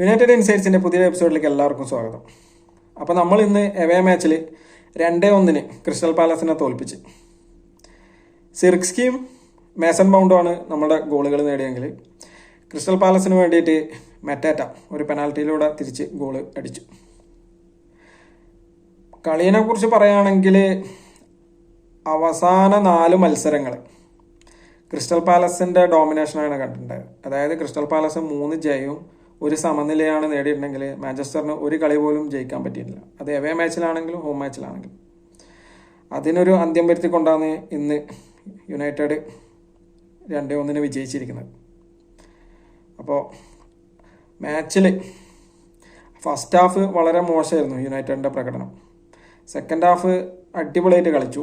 United ഇൻസൈറ്റ്സിന്റെ പുതിയ എപ്പിസോഡിലേക്ക് എല്ലാവർക്കും സ്വാഗതം. അപ്പോൾ നമ്മൾ ഇന്ന് എവേ മാച്ചിൽ രണ്ടേ ഒന്നിന് ക്രിസ്റ്റൽ പാലസിനെ തോൽപ്പിച്ച്. സിർക്സ്കിയും മേസൺ ബൗണ്ടുമാണ് നമ്മുടെ ഗോളുകൾ നേടിയെങ്കിൽ. ക്രിസ്റ്റൽ പാലസിന് വേണ്ടിയിട്ട് മെറ്റാറ്റ ഒരു പെനാൽറ്റിയിലൂടെ തിരിച്ച് ഗോൾ അടിച്ചു. കളീനെ കുറിച്ച് പറയുകയാണെങ്കിൽ അവസാന നാല് മത്സരങ്ങൾ ക്രിസ്റ്റൽ പാലസിന്റെ ഡോമിനേഷനാണ് കണ്ടിട്ടുണ്ടായത്. അതായത് ക്രിസ്റ്റൽ പാലസ് മൂന്ന് ജയവും ഒരു സമനിലയാണ് നേടിയിട്ടുണ്ടെങ്കിൽ മാഞ്ചസ്റ്ററിന് ഒരു കളി പോലും ജയിക്കാൻ പറ്റിയിട്ടില്ല. അത് എവേ മാച്ചിലാണെങ്കിലും ഹോം മാച്ചിലാണെങ്കിലും അതിനൊരു അന്ത്യം വരുത്തിക്കൊണ്ടാണ് ഇന്ന് യുണൈറ്റഡ് രണ്ടേ ഒന്നിന് വിജയിച്ചിരിക്കുന്നത്. അപ്പോൾ മാച്ചിൽ ഫസ്റ്റ് ഹാഫ് വളരെ മോശമായിരുന്നു യുണൈറ്റഡിന്റെ പ്രകടനം. സെക്കൻഡ് ഹാഫ് അടിപൊളിയായിട്ട് കളിച്ചു.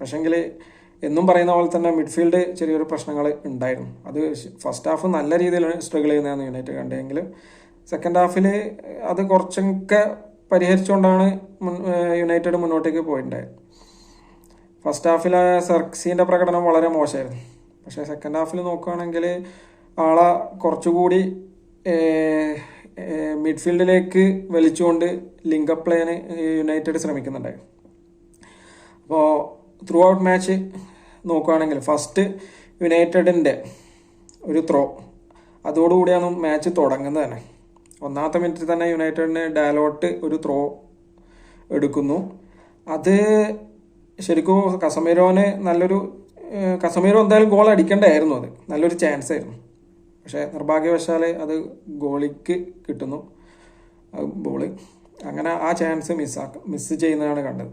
പക്ഷെങ്കിൽ എന്നും പറയുന്ന പോലെ തന്നെ മിഡ്ഫീൽഡ് ചെറിയൊരു പ്രശ്നങ്ങൾ ഉണ്ടായിരുന്നു. അത് ഫസ്റ്റ് ഹാഫ് നല്ല രീതിയിൽ സ്ട്രഗിൾ ചെയ്യുന്നതാണ് യുണൈറ്റഡ് കണ്ടെങ്കിൽ സെക്കൻഡ് ഹാഫിൽ അത് കുറച്ചൊക്കെ പരിഹരിച്ചുകൊണ്ടാണ് യുണൈറ്റഡ് മുന്നോട്ടേക്ക് പോയിട്ടുണ്ടായത്. ഫസ്റ്റ് ഹാഫിൽ സർക്സീന്റെ പ്രകടനം വളരെ മോശമായിരുന്നു. പക്ഷേ സെക്കൻഡ് ഹാഫിൽ നോക്കുകയാണെങ്കിൽ ആളെ കുറച്ചുകൂടി മിഡ്ഫീൽഡിലേക്ക് വലിച്ചുകൊണ്ട് ലിങ്കപ്പ് പ്ലേന് യുണൈറ്റഡ് ശ്രമിക്കുന്നുണ്ടായിരുന്നു. അപ്പോൾ ത്രൂ ഔട്ട് മാച്ച് നോക്കുകയാണെങ്കിൽ ഫസ്റ്റ് യുണൈറ്റഡിന്റെ ഒരു ത്രോ അതോടുകൂടിയാണ് മാച്ച് തുടങ്ങുന്നത് തന്നെ. ഒന്നാമത്തെ മിനിറ്റിൽ തന്നെ യുണൈറ്റഡിന് ഡയലോട്ട് ഒരു ത്രോ എടുക്കുന്നു. അത് ശരിക്കും കസമീരോന് നല്ലൊരു കസമീരോ എന്തായാലും ഗോൾ അടിക്കേണ്ടായിരുന്നു അത്. നല്ലൊരു ചാൻസ് ആയിരുന്നു. പക്ഷേ നിർഭാഗ്യവശാൽ അത് ഗോളിക്ക് കിട്ടുന്നു. ബോൾ അങ്ങനെ ആ ചാൻസ് മിസ്സാക്ക മിസ്സ് ചെയ്യുന്നതാണ് കണ്ടത്.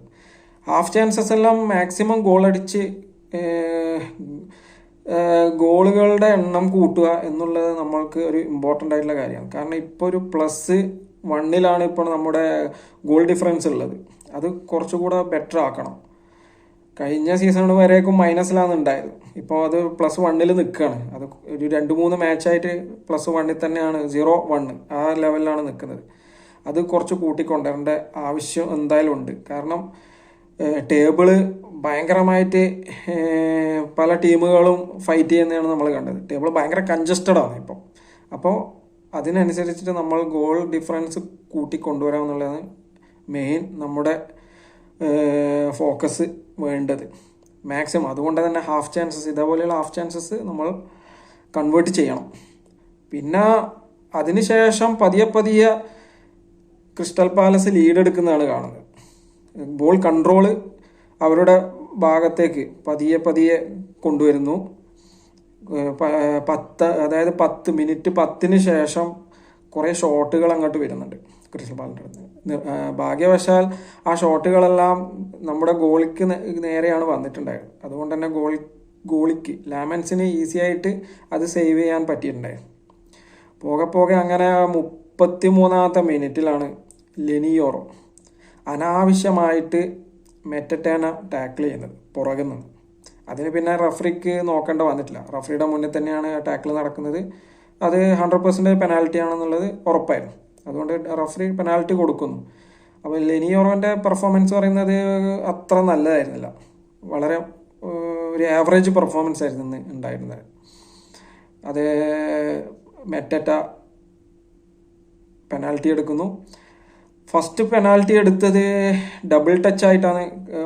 ഹാഫ് ചാൻസസ് എല്ലാം മാക്സിമം ഗോൾ അടിച്ച് ഗോളുകളുടെ എണ്ണം കൂട്ടുക എന്നുള്ളത് നമ്മൾക്ക് ഒരു ഇമ്പോർട്ടന്റ് ആയിട്ടുള്ള കാര്യമാണ്. കാരണം ഇപ്പോൾ ഒരു പ്ലസ് വണ്ണിലാണ് ഇപ്പോൾ നമ്മുടെ ഗോൾ ഡിഫറൻസ് ഉള്ളത്. അത് കുറച്ചുകൂടെ ബെറ്റർ ആക്കണം. കഴിഞ്ഞ സീസൺ വരേക്കും മൈനസിലാണ് ഉണ്ടായത്. ഇപ്പോൾ അത് പ്ലസ് വണ്ണിൽ നിൽക്കുകയാണ് അത് ഒരു രണ്ട് മൂന്ന് മാച്ചായിട്ട് പ്ലസ് വണ്ണിൽ തന്നെയാണ് സീറോ വണ്ണ് ആ ലെവലിലാണ് നിൽക്കുന്നത് അത് കുറച്ച് കൂട്ടിക്കൊണ്ടേണ്ട ആവശ്യം എന്തായാലും ഉണ്ട്. കാരണം ടേബിൾ ഭയങ്കരമായിട്ട് പല ടീമുകളും ഫൈറ്റ് ചെയ്യുന്നതാണ് നമ്മൾ കണ്ടത്. ടേബിൾ ഭയങ്കര കൺജസ്റ്റഡ് ആണ് ഇപ്പോൾ അപ്പോൾ അതിനനുസരിച്ചിട്ട് നമ്മൾ ഗോൾ ഡിഫറൻസ് കൂട്ടിക്കൊണ്ടുവരാമെന്നുള്ളതാണ് മെയിൻ നമ്മുടെ ഫോക്കസ് വേണ്ടത്. മാക്സിമം അതുകൊണ്ട് തന്നെ ഹാഫ് ചാൻസസ് ഇതേപോലെയുള്ള ഹാഫ് ചാൻസസ് നമ്മൾ കൺവേർട്ട് ചെയ്യണം. പിന്നെ അതിനുശേഷം പതിയെ പതിയെ ക്രിസ്റ്റൽ പാലസ് ലീഡ് എടുക്കുന്നതാണ് കാണുന്നത്. ബോൾ കൺട്രോൾ അവരുടെ ഭാഗത്തേക്ക് പതിയെ പതിയെ കൊണ്ടുവരുന്നു. പത്ത് അതായത് പത്ത് മിനിറ്റ് പത്തിന് ശേഷം കുറേ ഷോട്ടുകൾ അങ്ങോട്ട് വരുന്നുണ്ട് ക്രിസ്റ്റൽ പാലന്റെ അടുത്ത്. ഭാഗ്യവശാൽ ആ ഷോട്ടുകളെല്ലാം നമ്മുടെ ഗോളിക്ക് നേരെയാണ് വന്നിട്ടുണ്ടായത്. അതുകൊണ്ട് തന്നെ ഗോൾ ഗോളിക്ക് ലാമൻസിന് ഈസി ആയിട്ട് അത് സേവ് ചെയ്യാൻ പറ്റിയിട്ടുണ്ടായിരുന്നു. പോകെ പോകെ അങ്ങനെ മുപ്പത്തി മൂന്നാമത്തെ മിനിറ്റിലാണ് ലെനിയോറോ അനാവശ്യമായിട്ട് മെറ്ററ്റേന ടാക്കിൾ ചെയ്യുന്നത് പുറകിൽ നിന്ന് അതിന് പിന്നെ റഫറിക്ക് നോക്കേണ്ട വന്നിട്ടില്ല. റഫറിയുടെ മുന്നിൽ തന്നെയാണ് ടാക്കിൾ നടക്കുന്നത്. അത് ഹൺഡ്രഡ് പെർസെന്റ് പെനാൽറ്റി ആണെന്നുള്ളത് ഉറപ്പായിരുന്നു. അതുകൊണ്ട് റഫറി പെനാൽറ്റി കൊടുക്കുന്നു. അപ്പോൾ ലെനിയോറോന്റെ പെർഫോമൻസ് പറയുന്നത് അത്ര നല്ലതായിരുന്നില്ല. വളരെ ഒരു ആവറേജ് പെർഫോമൻസ് ആയിരുന്നു ഉണ്ടായിരുന്നത്. അത് മെറ്ററ്റ പെനാൽറ്റി എടുക്കുന്നു. ഫസ്റ്റ് പെനാൽറ്റി എടുത്തത് ഡബിൾ ടച്ച് ആയിട്ടാണ്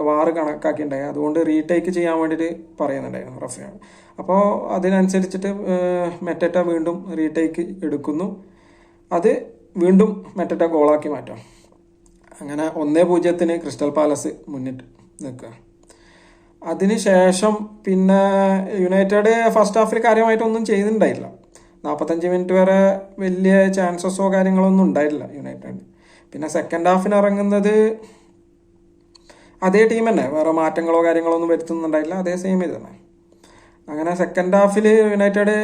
വാറ് കണക്കാക്കിയിട്ടുണ്ടായത് അതുകൊണ്ട് റീടേക്ക് ചെയ്യാൻ വേണ്ടിയിട്ട് പറയുന്നുണ്ടായിരുന്നു റഫിയാണ് അപ്പോൾ അതിനനുസരിച്ചിട്ട് മെറ്ററ്റ വീണ്ടും റീടേക്ക് എടുക്കുന്നു. അത് വീണ്ടും മെറ്ററ്റ ഗോളാക്കി മാറ്റാം. അങ്ങനെ ഒന്നേ പൂജ്യത്തിന് ക്രിസ്റ്റൽ പാലസ് മുന്നിട്ട് നിൽക്കുക. അതിനുശേഷം പിന്നെ യുണൈറ്റഡ് ഫസ്റ്റ് ഹാഫിൽ കാര്യമായിട്ടൊന്നും ചെയ്തിട്ടുണ്ടായില്ല നാൽപ്പത്തഞ്ച് മിനിറ്റ് വരെ വലിയ ചാൻസസോ കാര്യങ്ങളോ ഒന്നും ഉണ്ടായിട്ടില്ല യുണൈറ്റഡ് പിന്നെ സെക്കൻഡ് ഹാഫിന് ഇറങ്ങുന്നത് അതേ ടീം തന്നെ. വേറെ മാറ്റങ്ങളോ കാര്യങ്ങളോ ഒന്നും വരുത്തുന്നുണ്ടായില്ല. അതേ സെയിം ഇത് തന്നെ. അങ്ങനെ സെക്കൻഡ് ഹാഫിൽ യുണൈറ്റഡ്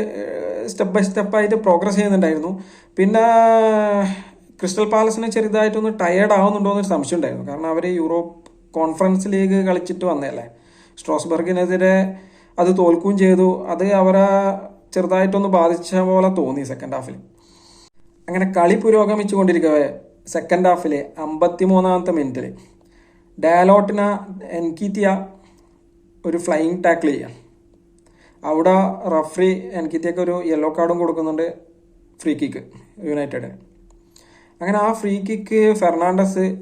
സ്റ്റെപ്പ് ബൈ സ്റ്റെപ്പായിട്ട് പ്രോഗ്രസ് ചെയ്യുന്നുണ്ടായിരുന്നു. പിന്നെ ക്രിസ്റ്റൽ പാലസിന് ചെറുതായിട്ടൊന്ന് ടയേർഡ് ആവുന്നുണ്ടോ എന്നൊരു സംശയം ഉണ്ടായിരുന്നു. കാരണം അവർ യൂറോപ്പ് കോൺഫറൻസ് ലീഗ് കളിച്ചിട്ട് വന്നതല്ലേ. സ്ട്രോസ്ബർഗിനെതിരെ അത് തോൽക്കുകയും ചെയ്തു. അത് അവരെ ചെറുതായിട്ടൊന്ന് ബാധിച്ച പോലെ തോന്നി സെക്കൻഡ് ഹാഫിൽ അങ്ങനെ കളി പുരോഗമിച്ചു കൊണ്ടിരിക്കവേ സെക്കൻഡ് ഹാഫിലെ അമ്പത്തി മൂന്നാമത്തെ മിനിറ്റിൽ ഡയലോട്ടിന എൻകീത്തിയ ഒരു ഫ്ലൈയിങ് ടാക്കിൾ ചെയ്യാം. അവിടെ റഫറി എൻകീത്തിയൊക്കെ ഒരു യെല്ലോ കാർഡും കൊടുക്കുന്നുണ്ട് ഫ്രീ കിക്ക് യുണൈറ്റഡിന് അങ്ങനെ ആ ഫ്രീ കിക്ക് ഫെർണാണ്ടസ്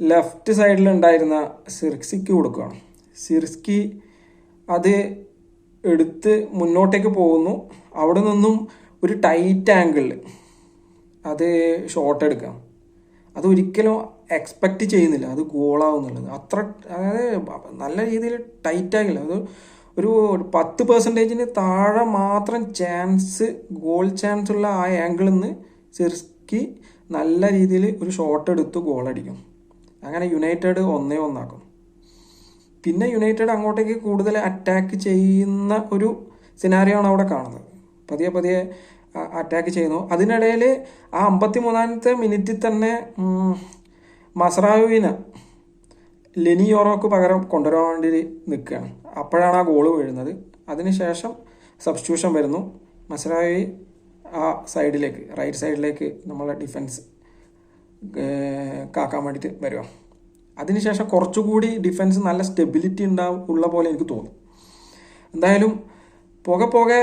ലെഫ്റ്റ് സൈഡിൽ ഉണ്ടായിരുന്ന സിർസ്കിക്ക് കൊടുക്കുകയാണ്. സിർസ്കി അത് എടുത്ത് മുന്നോട്ടേക്ക് പോകുന്നു. അവിടെ നിന്നും ഒരു ടൈറ്റ് ആംഗിളിൽ അത് ഷോട്ട് എടുക്കാം. അത് ഒരിക്കലും എക്സ്പെക്റ്റ് ചെയ്യുന്നില്ല. അത് ഗോളാവും എന്നുള്ളത് അത്ര അതായത് നല്ല രീതിയിൽ ടൈറ്റാകില്ല അത് ഒരു പത്ത് പെർസെന്റേജിന് താഴെ മാത്രം ചാൻസ് ഗോൾ ചാൻസ് ഉള്ള ആ ആംഗിളിൽ നിന്ന് സിർസ്കി നല്ല രീതിയിൽ ഒരു ഷോട്ട് എടുത്ത് ഗോൾ അടിക്കും. അങ്ങനെ യുണൈറ്റഡ് ഒന്നേ ഒന്നാക്കും. പിന്നെ യുണൈറ്റഡ് അങ്ങോട്ടേക്ക് കൂടുതൽ അറ്റാക്ക് ചെയ്യുന്ന ഒരു സിനാരിയോ ആണ് അവിടെ കാണുന്നത്. പതിയെ പതിയെ അറ്റാക്ക് ചെയ്യുന്നു. അതിനിടയിൽ ആ അമ്പത്തി മൂന്നാമത്തെ മിനിറ്റിൽ തന്നെ മസറാവിനെ ലെനിയോറോക്ക് പകരം കൊണ്ടുവരാൻ വേണ്ടി നിൽക്കുകയാണ്. അപ്പോഴാണ് ആ ഗോൾ വീഴുന്നത്. അതിനുശേഷം സബ്സ്റ്റിറ്റ്യൂഷൻ വരുന്നു. മസറാവി ആ സൈഡിലേക്ക് റൈറ്റ് സൈഡിലേക്ക് നമ്മളെ ഡിഫൻസ് കാക്കാൻ വേണ്ടിയിട്ട് വരിക. അതിനുശേഷം കുറച്ചുകൂടി ഡിഫൻസ് നല്ല സ്റ്റെബിലിറ്റി ഉണ്ടാവും ഉള്ള പോലെ എനിക്ക് തോന്നും. എന്തായാലും പോകെ പോകെ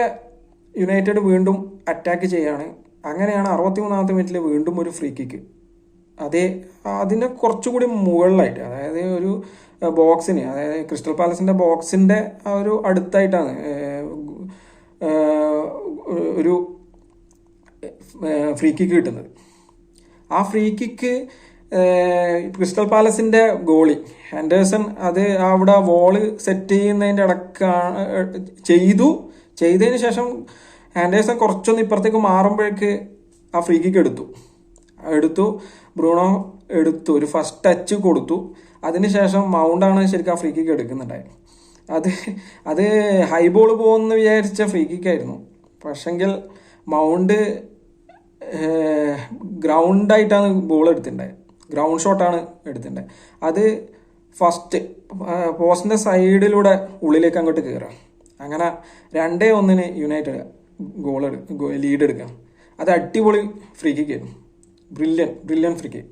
യുണൈറ്റഡ് വീണ്ടും അറ്റാക്ക് ചെയ്യാണ്. അങ്ങനെയാണ് അറുപത്തി മൂന്നാമത്തെ മിനിറ്റിൽ വീണ്ടും ഒരു ഫ്രീ കിക്ക് അതേ അതിന്റെ കുറച്ചുകൂടി മുകളിലായിട്ട് അതായത് ഒരു ബോക്സിന് അതായത് ക്രിസ്റ്റൽ പാലസിന്റെ ബോക്സിന്റെ ആ ഒരു അടുത്തായിട്ടാണ് ഒരു ഫ്രീ കിക്ക് കിട്ടുന്നത്. ആ ഫ്രീ കിക്ക് ക്രിസ്റ്റൽ പാലസിന്റെ ഗോളി ആൻഡേഴ്സൺ അത് അവിടെ വോൾ സെറ്റ് ചെയ്യുന്നതിന്റെ ഇടക്കാണ് ചെയ്തു. ചെയ്തതിന് ശേഷം ആൻഡേഴ്സൺ കുറച്ചൊന്ന് ഇപ്പുറത്തേക്ക് മാറുമ്പോഴേക്ക് ആ ഫ്രീ കിക്ക് എടുത്തു. എടുത്തു. ബ്രൂണോ എടുത്തു. ഒരു ഫസ്റ്റ് ടച്ച് കൊടുത്തു. അതിനുശേഷം മൗണ്ടാണ് ശരിക്കും ആ ഫ്രീ കിക്ക് എടുക്കുന്നുണ്ടായത്. അത് അത് ഹൈ ബോൾ പോകുമെന്ന് വിചാരിച്ച ഫ്രീ കിക്കായിരുന്നു പക്ഷെങ്കിൽ മൗണ്ട് ഗ്രൗണ്ടായിട്ടാണ് ബോൾ എടുത്തിട്ടുണ്ടായത്. ഗ്രൗണ്ട് ഷോട്ടാണ് എടുത്തിട്ടുണ്ടായത്. അത് ഫസ്റ്റ് പോസ്റ്റിന്റെ സൈഡിലൂടെ ഉള്ളിലേക്ക് അങ്ങോട്ട് കയറുക അങ്ങനെ രണ്ടേ ഒന്നിന് യുണൈറ്റഡ് ഗോൾ ലീഡ് എടുക്കുക അത് അടിപൊളി ഫ്രീ കിക്ക് ആയിരുന്നു. ബ്രില്യൻ ബ്രില്യൻ ഫ്രീ കിക്ക്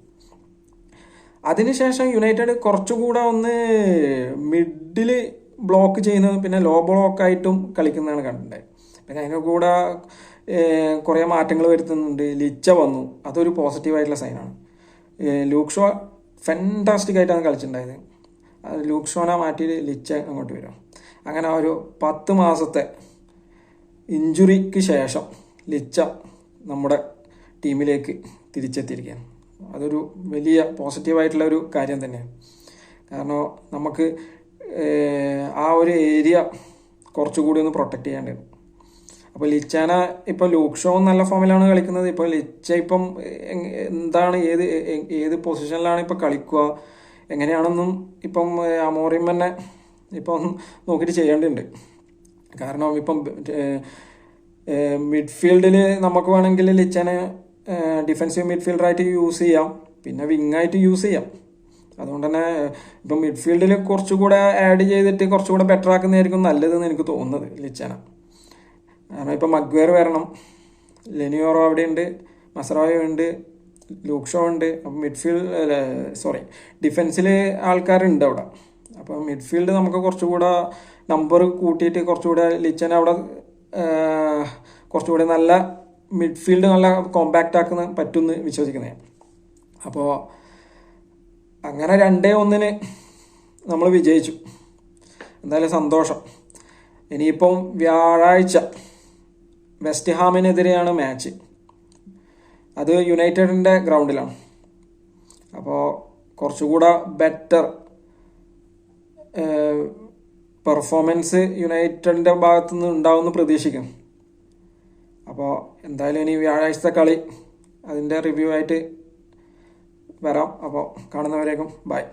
അതിനുശേഷം യുണൈറ്റഡ് കുറച്ചുകൂടെ ഒന്ന് മിഡിൽ ബ്ലോക്ക് ചെയ്യുന്നത് പിന്നെ ലോ ബ്ലോക്കായിട്ടും കളിക്കുന്നതാണ് കണ്ടിട്ടുണ്ടായത്. പിന്നെ അതിന്റെ കൂടെ കുറേ മാറ്റങ്ങൾ വരുത്തുന്നുണ്ട്. ലിച്ച വന്നു. അതൊരു പോസിറ്റീവായിട്ടുള്ള സൈനാണ് ലൂക്ക് ഷോ ആയിട്ടാണ് കളിച്ചിട്ടുണ്ടായത്. ലൂക്ക് ഷോനെ മാറ്റി ലിച്ച അങ്ങോട്ട് വരും. അങ്ങനെ ഒരു പത്ത് മാസത്തെ ഇഞ്ചുറിക്ക് ശേഷം ലിച്ച നമ്മുടെ ടീമിലേക്ക് തിരിച്ചെത്തിയിരിക്കുകയാണ്. അതൊരു വലിയ പോസിറ്റീവായിട്ടുള്ള ഒരു കാര്യം തന്നെയാണ്. കാരണം നമുക്ക് ആ ഒരു ഏരിയ കുറച്ചുകൂടി ഒന്ന് പ്രൊട്ടക്റ്റ് ചെയ്യേണ്ടത് അപ്പോൾ ലിച്ചാന ഇപ്പോൾ ലൂക്ക് ഷോ നല്ല ഫോമിലാണ് കളിക്കുന്നത്. ഇപ്പോൾ ലിച്ച ഇപ്പം എന്താണ് ഏത് ഏത് പൊസിഷനിലാണ് ഇപ്പോൾ കളിക്കുക? എങ്ങനെയാണെന്നും ഇപ്പം അമോറിയം തന്നെ ഇപ്പം നോക്കിയിട്ട് ചെയ്യേണ്ടതുണ്ട്. കാരണം ഇപ്പം മിഡ്ഫീൽഡിൽ നമുക്ക് വേണമെങ്കിൽ ലിച്ചനെ ഡിഫൻസീവ് മിഡ്ഫീൽഡറായിട്ട് യൂസ് ചെയ്യാം. പിന്നെ വിങ്ങായിട്ട് യൂസ് ചെയ്യാം. അതുകൊണ്ട് തന്നെ ഇപ്പം മിഡ്ഫീൽഡിൽ കുറച്ചുകൂടെ ആഡ് ചെയ്തിട്ട് കുറച്ചുകൂടെ ബെറ്റർ ആക്കുന്നതായിരിക്കും നല്ലതെന്ന് എനിക്ക് തോന്നുന്നത് ലിച്ചന. കാരണം ഇപ്പം മഗ്വേർ വരണം. ലെനിയോറോ അവിടെ ഉണ്ട്. മസറായോ ഉണ്ട്. ലൂക്ഷോ ഉണ്ട്. അപ്പം മിഡ്ഫീൽഡ് സോറി ഡിഫൻസിൽ ആൾക്കാരുണ്ട് അവിടെ. അപ്പോൾ മിഡ്ഫീൽഡ് നമുക്ക് കുറച്ചുകൂടെ നമ്പർ കൂട്ടിയിട്ട് കുറച്ചുകൂടെ ലിച്ചൻ അവിടെ കുറച്ചുകൂടെ നല്ല മിഡ്ഫീൽഡ് നല്ല കോമ്പാക്റ്റ് ആക്കുന്ന പറ്റുമെന്ന് വിശ്വസിക്കുന്നത് അപ്പോൾ അങ്ങനെ രണ്ടേ ഒന്നിന് നമ്മൾ വിജയിച്ചു. എന്തായാലും സന്തോഷം. ഇനിയിപ്പം വ്യാഴാഴ്ച വെസ്റ്റ് ഹാമിനെതിരെയാണ് മാച്ച് അത് യുണൈറ്റഡിന്റെ ഗ്രൗണ്ടിലാണ് അപ്പോൾ കുറച്ചുകൂടെ ബെറ്റർ പെർഫോമൻസ് യുണൈറ്റഡിന്റെ ഭാഗത്തു നിന്ന് ഉണ്ടാവുമെന്ന് പ്രതീക്ഷിക്കും. അപ്പോൾ എന്തായാലും ഇനി വ്യാഴാഴ്ചത്തെ കളി അതിന്റെ റിവ്യൂ ആയിട്ട് വരാം. അപ്പോൾ കാണുന്നവരേക്കും ബൈ